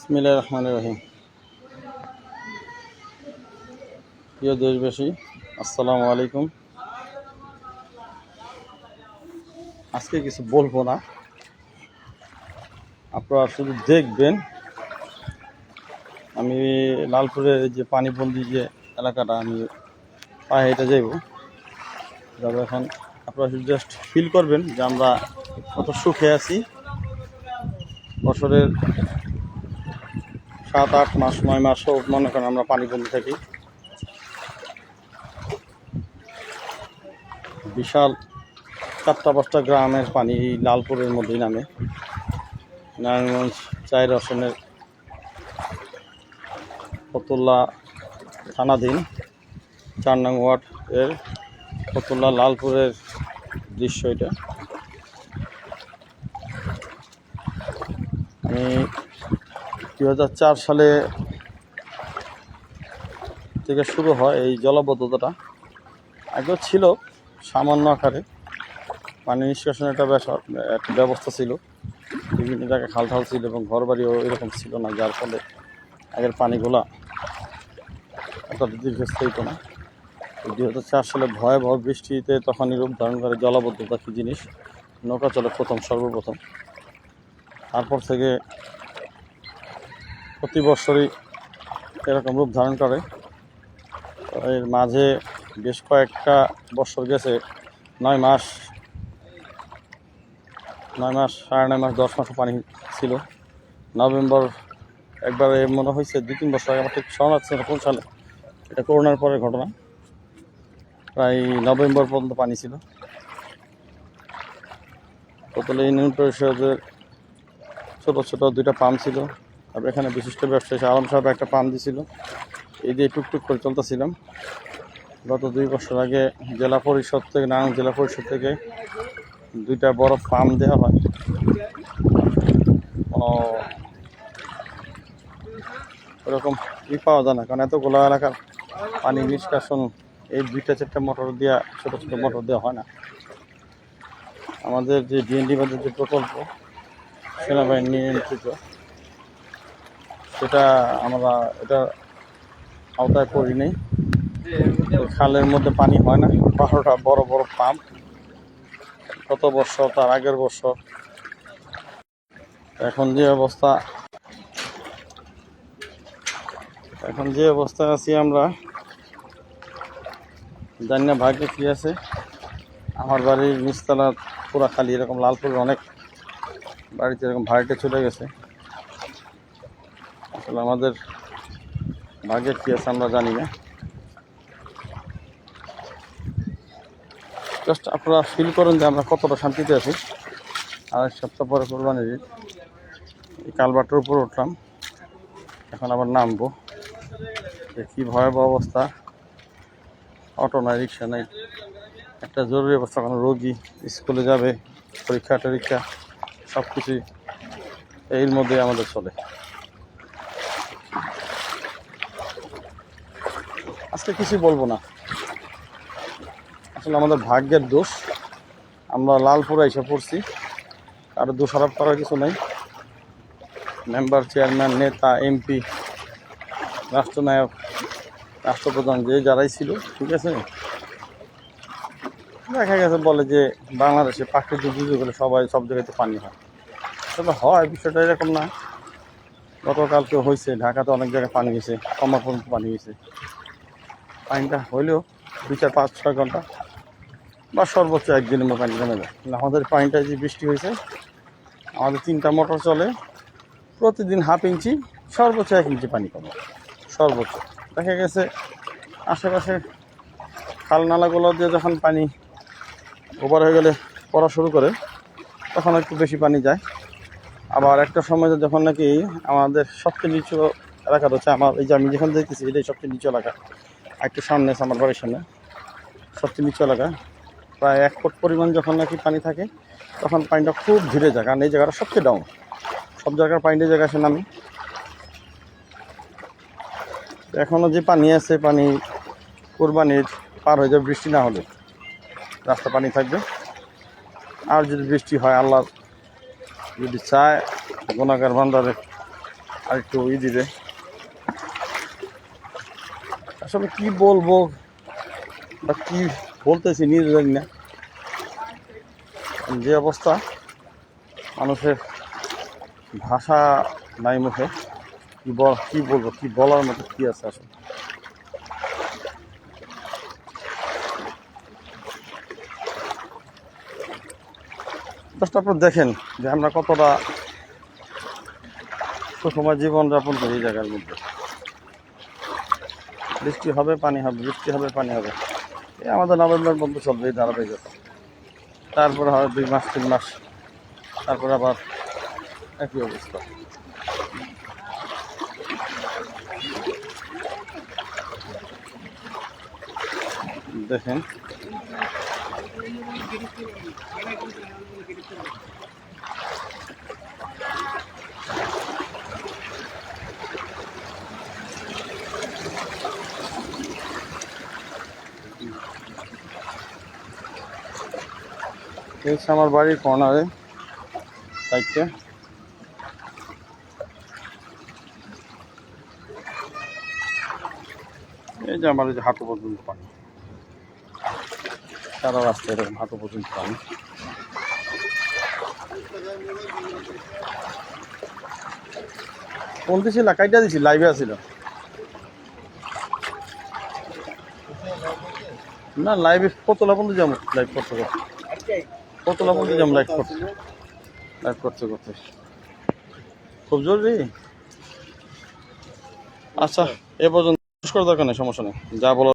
বিসমিল্লাহির রহমানির রহিম। প্রিয় দেশবাসী, আসসালামু আলাইকুম। আজকে কিছু বলব না। আপনারা শুধু দেখবেন। আমি লালপুরের যে পানিবন্দি যে এলাকাটা, আমি পায়ে হেঁটে যাইব। যাব এখন। আপনারা শুধু জাস্ট ফিল করবেন যে আমরা কত সুখে আছি। বছরের সাত, আট মাস, নয় মাসও মনে করেন আমরা পানি বন্দি থাকি। বিশাল চারটা পাঁচটা গ্রামের পানি লালপুরের মধ্যেই নামে। নারায়ণগঞ্জ চাই রসনের ফতুল্লা থানাধীন, চার নং ওয়ার্ড এর ফতুল্লা লালপুরের দৃশ্য এটা। আমি দুই হাজার চার সালে থেকে শুরু হয় এই জলবদ্ধতাটা। আগেও ছিল সামান্য আকারে। পানি নিষ্কাশনের একটা একটা ব্যবস্থা ছিল। বিভিন্ন জায়গায় খাল ঠাল ছিল এবং ঘর বাড়িও এরকম ছিল না, যার ফলে আগের পানিগুলা এত দীর্ঘস্থায়িত না দুই হাজার চার সালে ভয়াবহ বৃষ্টিতে তখনই রূপ ধারণ করে জলাবদ্ধতা কী জিনিস? নৌকা চলে প্রথম, সর্বপ্রথম। তারপর থেকে প্রতি বছরই এরকম রূপ ধারণ করে। এর মাঝে বেশ কয়েকটা বছর গেছে, নয় মাস নয় মাস, সাড়ে নয় মাস, দশ মাসও পানি ছিল। নভেম্বর একবারে মনে হয়েছে দুই তিন বছর আগে, আমার ঠিক স্মরণ আছে কোন সালে? এটা করোনার পরের ঘটনা। প্রায় নভেম্বর পর্যন্ত পানি ছিল। প্রথমে ইউনিয়ন পরিষদের ছোটো ছোটো দুইটা পাম্প ছিল। তারপর এখানে বিশিষ্ট ব্যবসায়ী আলম সাহেব একটা পাম্প দিছিল। এই দিয়ে টুকটুক করে চলতেছিলাম। গত দুই বছর আগে জেলা পরিষদ থেকে, নারায়ণ জেলা পরিষদ থেকে দুইটা বড় পাম্প দেওয়া হয়। ওরকম ই পাওয়া যায় না, কারণ এতগুলো এলাকার পানি নিষ্কাশন, এই দুইটা চারটা মোটর দেওয়া ছোটো ছোটো মোটর দেওয়া হয় না। আমাদের যে ডিএনডি বাজার যে প্রকল্প, সেনাবাহিনী নিয়ন্ত্রিত। সেটা আমরা এটা আওতায় করি নেই। খালের মধ্যে পানি হয় না, বারোটা বড় বড় পাম্প। গত বছর, তার আগের বছর। এখন যে অবস্থা, এখন যে অবস্থায় আছি আমরা জানি না ভাগ্যে কী আছে। আমার বাড়ির নিচতলা পুরা খালি এরকম লালপুরের অনেক বাড়িতে এরকম ভাড়াটে চলে গেছে। আসলে আমাদের ভাগ্যে কী আছে আমরা জানি না। জাস্ট আপনারা ফিল করেন যে আমরা কতটা শান্তিতে আছি। আর এক সপ্তাহ পরে কোরবানির ঈদ। এই কালবাটের উপর উঠলাম। এখন আবার নামবো। যে কী ভয়াবহ অবস্থা। অটো নাই, রিক্সা নাই। একটা জরুরি অবস্থা কোনো রোগী স্কুলে যাবে পরীক্ষা টরীক্ষা সব কিছুই এর মধ্যে আমাদের চলে। আজকে কিছুই বলব না। আসলে আমাদের ভাগ্যের দোষ। আমরা লালপুরে এসে পড়ছি। কারও দোষারোপ করার কিছু নেই। মেম্বার, চেয়ারম্যান, নেতা, এমপি, রাষ্ট্রনায়ক, রাষ্ট্রপ্রধান যে যারাই ছিল, ঠিক আছে? দেখা গেছে বলে যে বাংলাদেশে প্রাকৃতিক দুর্যোগ হলে সবাই সব জায়গাতে পানি হয়। তবে হয়, বিষয়টা এরকম না। গতকালকে হয়েছে, ঢাকাতে অনেক জায়গায় পানি গেছে কমার পর্যন্ত পানি গেছে পানিটা হইলেও দুই চার পাঁচ ছয় ঘণ্টা বা সর্বোচ্চ একদিনের মতো পানি কমে যায় আমাদের পানিটা যে বৃষ্টি হয়েছে, আমাদের তিনটা মোটর চলে, প্রতিদিন হাফ ইঞ্চি, সর্বোচ্চ এক ইঞ্চি পানি কমে সর্বোচ্চ। দেখা গেছে আশেপাশে খাল নালাগুলো দিয়ে যখন পানি ওভার হয়ে গেলে পড়া শুরু করে, তখন একটু বেশি পানি যায়। আবার একটা সময় যখন নাকি আমাদের সবচেয়ে নিচু এলাকা রয়েছে, আমার এই যে আমি যেখানে দেখতেছি এটাই সবচেয়ে নিচু এলাকা। একটু সামনে আছে আমার বাড়ির সামনে, সবচেয়ে নিচু এলাকা। প্রায় এক ফুট পরিমাণ যখন নাকি পানি থাকে, তখন পানিটা খুব ধীরে যায়, কারণ এই জায়গাটা সবচেয়ে ডাউন সব জায়গার পানিটা জায়গা আসে নামি এখনও যে পানি আছে, পানি কোরবানির পার হয়ে যাবে বৃষ্টি না হলে। রাস্তা পানি থাকবে। আর যদি বৃষ্টি হয়, আল্লাহ যদি চায় গুণাগার ভান্ডারে আর একটু ই দিবে। আসলে কি বলব বা কি বলতেছি নিজে জানি না। যে অবস্থা, মানুষের ভাষা নাই মুখে, কি বল, কি বলব, কি বলার মতো কি আছে আসলে? জাস্ট আপনারা দেখেন যে আমরা কতটা সুসময় জীবনযাপন করি এই জায়গার মধ্যে। বৃষ্টি হবে, পানি হবে, বৃষ্টি হবে, পানি হবে। এই আমাদের নভেম্বর বন্ধ চলবে এই ধারাবাহিকতা। তারপর হয় দুই মাস, তিন মাস। তারপর আবার একই অবস্থা। দেখেন। হচ্ছে আমার বাড়ির কর্নারে সাইডটা এই যে আমার যে হাঁটু পর্যন্ত পানি। সারা রাস্তা এরকম হাঁটু পর্যন্ত পানি। কোন ছিল কাইটা দিছি লাইভে আছিল। না লাইভে কতলা পর্যন্ত যাব? লাইভ করতে করতে। কতলা পর্যন্ত যাব লাইট করতে লাইভ করতে করতে খুব জরুরি? আচ্ছা এ পর্যন্ত দরকার নেই, সমস্যা নেই। যা বলো